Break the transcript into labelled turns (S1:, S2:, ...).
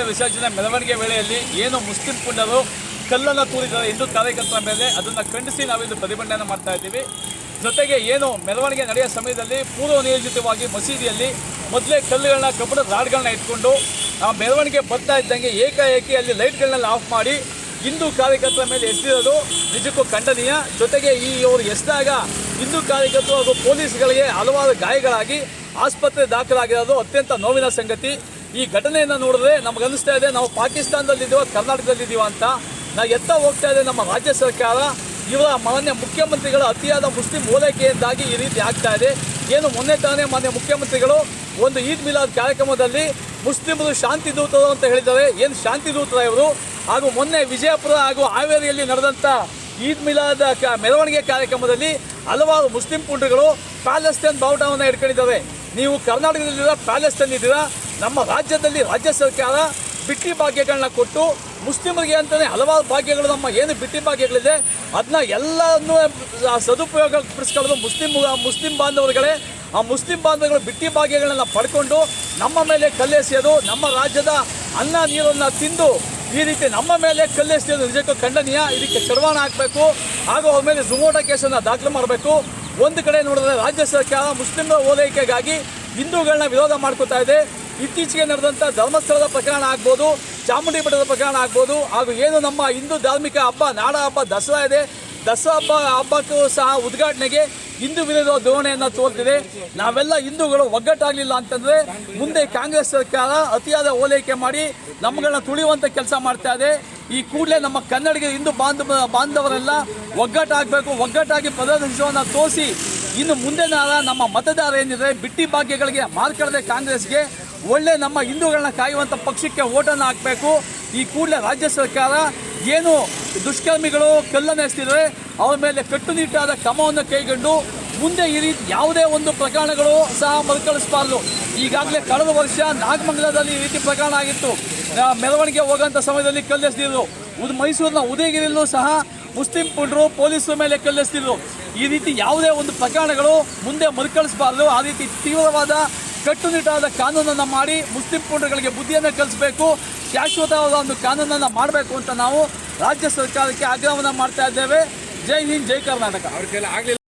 S1: ಮೂತ್ರ ವಿಸರ್ಜನೆ ಮೆರವಣಿಗೆ ವೇಳೆಯಲ್ಲಿ ಏನು ಮುಸ್ಲಿಂ ಪುಂಡರು ಕಲ್ಲನ್ನು ತೂರಿದ್ದಾರೆ ಹಿಂದೂ ಕಾರ್ಯಕರ್ತರ ಮೇಲೆ ಅದನ್ನು ಖಂಡಿಸಿ ನಾವಿಂದು ಪ್ರತಿಭಟನೆ ಮಾಡ್ತಾ ಇದ್ದೀವಿ. ಜೊತೆಗೆ ಏನು ಮೆರವಣಿಗೆ ನಡೆಯೋ ಸಮಯದಲ್ಲಿ ಪೂರ್ವ ನಿಯೋಜಿತವಾಗಿ ಮಸೀದಿಯಲ್ಲಿ ಮೊದಲೇ ಕಲ್ಲುಗಳನ್ನ ಕಬ್ಬಿಣದ ರಾಡ್ಗಳನ್ನ ಇಟ್ಕೊಂಡು ಆ ಮೆರವಣಿಗೆ ಬರ್ತಾ ಇದ್ದಂಗೆ ಏಕಾಏಕಿ ಅಲ್ಲಿ ಲೈಟ್ಗಳನ್ನೆಲ್ಲ ಆಫ್ ಮಾಡಿ ಹಿಂದೂ ಕಾರ್ಯಕರ್ತರ ಮೇಲೆ ಎಸೆದಿರೋದು ನಿಜಕ್ಕೂ ಖಂಡನೀಯ. ಜೊತೆಗೆ ಈ ಅವರು ಎಸೆದಾಗ ಹಿಂದೂ ಕಾರ್ಯಕರ್ತರು ಹಾಗೂ ಪೊಲೀಸ್ಗಳಿಗೆ ಹಲವಾರು ಗಾಯಗಳಾಗಿ ಆಸ್ಪತ್ರೆ ದಾಖಲಾಗಿರೋದು ಅತ್ಯಂತ ನೋವಿನ ಸಂಗತಿ. ಈ ಘಟನೆಯನ್ನು ನೋಡಿದ್ರೆ ನಮಗನ್ನಿಸ್ತಾ ಇದೆ, ನಾವು ಪಾಕಿಸ್ತಾನದಲ್ಲಿದ್ದೀವ, ಕರ್ನಾಟಕದಲ್ಲಿದ್ದೀವ ಅಂತ. ನಾ ಎತ್ತ ಹೋಗ್ತಾ ಇದೆ ನಮ್ಮ ರಾಜ್ಯ ಸರ್ಕಾರ. ಇವರ ಮಾನ್ಯ ಮುಖ್ಯಮಂತ್ರಿಗಳ ಅತಿಯಾದ ಮುಸ್ಲಿಂ ಓಲೈಕೆಯಿಂದಾಗಿ ಈ ರೀತಿ ಆಗ್ತಾ ಇದೆ. ಏನು ಮೊನ್ನೆ ತಾನೇ ಮಾನ್ಯ ಮುಖ್ಯಮಂತ್ರಿಗಳು ಒಂದು ಈದ್ ಮಿಲಾದ್ ಕಾರ್ಯಕ್ರಮದಲ್ಲಿ ಮುಸ್ಲಿಮರು ಶಾಂತಿ ದೂತರು ಅಂತ ಹೇಳಿದ್ದಾರೆ. ಏನು ಶಾಂತಿ ದೂತರ ಇವರು? ಹಾಗೂ ಮೊನ್ನೆ ವಿಜಯಪುರ ಹಾಗೂ ಹಾವೇರಿಯಲ್ಲಿ ನಡೆದಂಥ ಈದ್ ಮಿಲಾದ ಮೆರವಣಿಗೆ ಕಾರ್ಯಕ್ರಮದಲ್ಲಿ ಹಲವಾರು ಮುಸ್ಲಿಂ ಪುಂಡ್ರುಗಳು ಪ್ಯಾಲೆಸ್ತೇನ್ ಬಾವುಟವನ್ನು ಇಟ್ಕೊಂಡಿದ್ದಾರೆ ನೀವು ಕರ್ನಾಟಕದಲ್ಲಿದ್ದೀರಾ ಪ್ಯಾಲೆಸ್ತೇನಿದ್ದೀರಾ ನಮ್ಮ ರಾಜ್ಯದಲ್ಲಿ ರಾಜ್ಯ ಸರ್ಕಾರ ಬಿಟ್ಟಿ ಭಾಗ್ಯಗಳನ್ನ ಕೊಟ್ಟು ಮುಸ್ಲಿಮರಿಗೆ ಅಂತಲೇ ಹಲವಾರು ಭಾಗ್ಯಗಳು ನಮ್ಮ ಏನು ಬಿಟ್ಟಿ ಭಾಗ್ಯಗಳಿದೆ ಅದನ್ನ ಎಲ್ಲವನ್ನು ಸದುಪಯೋಗ ಪಡಿಸ್ಕೊಳ್ಳೋದು ಮುಸ್ಲಿಂ ಮುಸ್ಲಿಂ ಬಾಂಧವರುಗಳೇ. ಆ ಮುಸ್ಲಿಂ ಬಾಂಧವರುಗಳು ಬಿಟ್ಟಿ ಭಾಗ್ಯಗಳನ್ನ ಪಡ್ಕೊಂಡು ನಮ್ಮ ಮೇಲೆ ಕಲ್ಲೆಸೆಯೋದು ನಮ್ಮ ರಾಜ್ಯದ ಅನ್ನ ನೀರನ್ನು ತಿಂದು ಈ ರೀತಿ ನಮ್ಮ ಮೇಲೆ ಕಲ್ಲೆಸೆಯೋದು ನಿಜಕ್ಕೂ ಖಂಡನೀಯ. ಇದಕ್ಕೆ ಚಡವಾಣ ಹಾಕಬೇಕು, ಹಾಗೂ ಅವ್ರ ಮೇಲೆ ಝುಮೋಟ ಕೇಸನ್ನು ದಾಖಲು ಮಾಡಬೇಕು. ಒಂದು ಕಡೆ ನೋಡಿದ್ರೆ ರಾಜ್ಯ ಸರ್ಕಾರ ಮುಸ್ಲಿಮರ ಓಲೈಕೆಗಾಗಿ ಹಿಂದೂಗಳನ್ನ ವಿರೋಧ ಮಾಡ್ಕೋತಾ ಇದೆ. ಇತ್ತೀಚೆಗೆ ನಡೆದಂಥ ಧರ್ಮಸ್ಥಳದ ಪ್ರಕರಣ ಆಗ್ಬೋದು, ಚಾಮುಂಡಿ ಬೆಟ್ಟದ ಪ್ರಕರಣ ಆಗ್ಬೋದು, ಹಾಗೂ ಏನು ನಮ್ಮ ಹಿಂದೂ ಧಾರ್ಮಿಕ ಹಬ್ಬ, ನಾಡ ಹಬ್ಬ, ದಸರಾ ಇದೆ. ದಸರಾ ಹಬ್ಬ, ಹಬ್ಬಕ್ಕೂ ಸಹ ಉದ್ಘಾಟನೆಗೆ ಹಿಂದೂ ವಿರೋಧ ಧೋರಣೆಯನ್ನು ತೋರ್ತಿದೆ. ನಾವೆಲ್ಲ ಹಿಂದೂಗಳು ಒಗ್ಗಟ್ಟಾಗಲಿಲ್ಲ ಅಂತಂದ್ರೆ ಮುಂದೆ ಕಾಂಗ್ರೆಸ್ ಸರ್ಕಾರ ಅತಿಯಾದ ಓಲೈಕೆ ಮಾಡಿ ನಮ್ಮಗಳನ್ನ ತುಳಿಯುವಂಥ ಕೆಲಸ ಮಾಡ್ತಾ ಇದೆ. ಈ ಕೂಡಲೇ ನಮ್ಮ ಕನ್ನಡಿಗ ಹಿಂದೂ ಬಾಂಧವ, ಬಾಂಧವರೆಲ್ಲ ಒಗ್ಗಟ್ಟಾಗಬೇಕು, ಒಗ್ಗಟ್ಟಾಗಿ ಪ್ರದರ್ಶನವನ್ನು ತೋರಿಸಿ ಇನ್ನು ಮುಂದೆ ನಮ್ಮ ಮತದಾರ ಏನಿದೆ ಬಿಟ್ಟಿ ಭಾಗ್ಯಗಳಿಗೆ ಮಾರ್ಕಡದೆ ಕಾಂಗ್ರೆಸ್ಗೆ ಒಳ್ಳೆ ನಮ್ಮ ಹಿಂದೂಗಳನ್ನ ಕಾಯುವಂಥ ಪಕ್ಷಕ್ಕೆ ಓಟನ್ನು ಹಾಕಬೇಕು. ಈ ಕೂಡಲೇ ರಾಜ್ಯ ಸರ್ಕಾರ ಏನು ದುಷ್ಕರ್ಮಿಗಳು ಕಲ್ಲನ್ನು ಎಸ್ತಿದ್ರೆ ಅವ್ರ ಮೇಲೆ ಕಟ್ಟುನಿಟ್ಟಾದ ಕ್ರಮವನ್ನು ಕೈಗೊಂಡು ಮುಂದೆ ಈ ರೀತಿ ಯಾವುದೇ ಒಂದು ಪ್ರಕರಣಗಳು ಸಹ ಮರುಕಳಿಸಬಾರ್ದು. ಈಗಾಗಲೇ ಕಳೆದ ವರ್ಷ ನಾಗಮಂಗಲದಲ್ಲಿ ಈ ರೀತಿ ಪ್ರಕರಣ ಆಗಿತ್ತು. ಮೆರವಣಿಗೆ ಹೋಗೋಂಥ ಸಮಯದಲ್ಲಿ ಕಲ್ಲೆಸ್ತಿದ್ರು ಉದ್, ಮೈಸೂರಿನ ಉದಯಗಿರಿಯಲ್ಲೂ ಸಹ ಮುಸ್ಲಿಂ ಪುಂಡರು ಪೊಲೀಸರ ಮೇಲೆ ಕಲ್ಲೆಸ್ತಿದ್ರು ಈ ರೀತಿ ಯಾವುದೇ ಒಂದು ಪ್ರಕರಣಗಳು ಮುಂದೆ ಮರುಕಳಿಸಬಾರ್ದು. ಆ ರೀತಿ ತೀವ್ರವಾದ ಕಟ್ಟುನಿಟ್ಟಾದ ಕಾನೂನನ್ನು ಮಾಡಿ ಮುಸ್ಲಿಂ ಪುಂಡಗಳಿಗೆ ಬುದ್ಧಿಯನ್ನು ಕಲಿಸಬೇಕು, ಶಾಶ್ವತವಾದ ಒಂದು ಕಾನೂನನ್ನು ಮಾಡಬೇಕು ಅಂತ ನಾವು ರಾಜ್ಯ ಸರ್ಕಾರಕ್ಕೆ ಆಗ್ರಹವನ್ನು ಮಾಡ್ತಾ ಇದ್ದೇವೆ. ಜೈ ಹಿಂದ್, ಜೈ ಕರ್ನಾಟಕ.
S2: ಅವ್ರ ಕೈಲಿ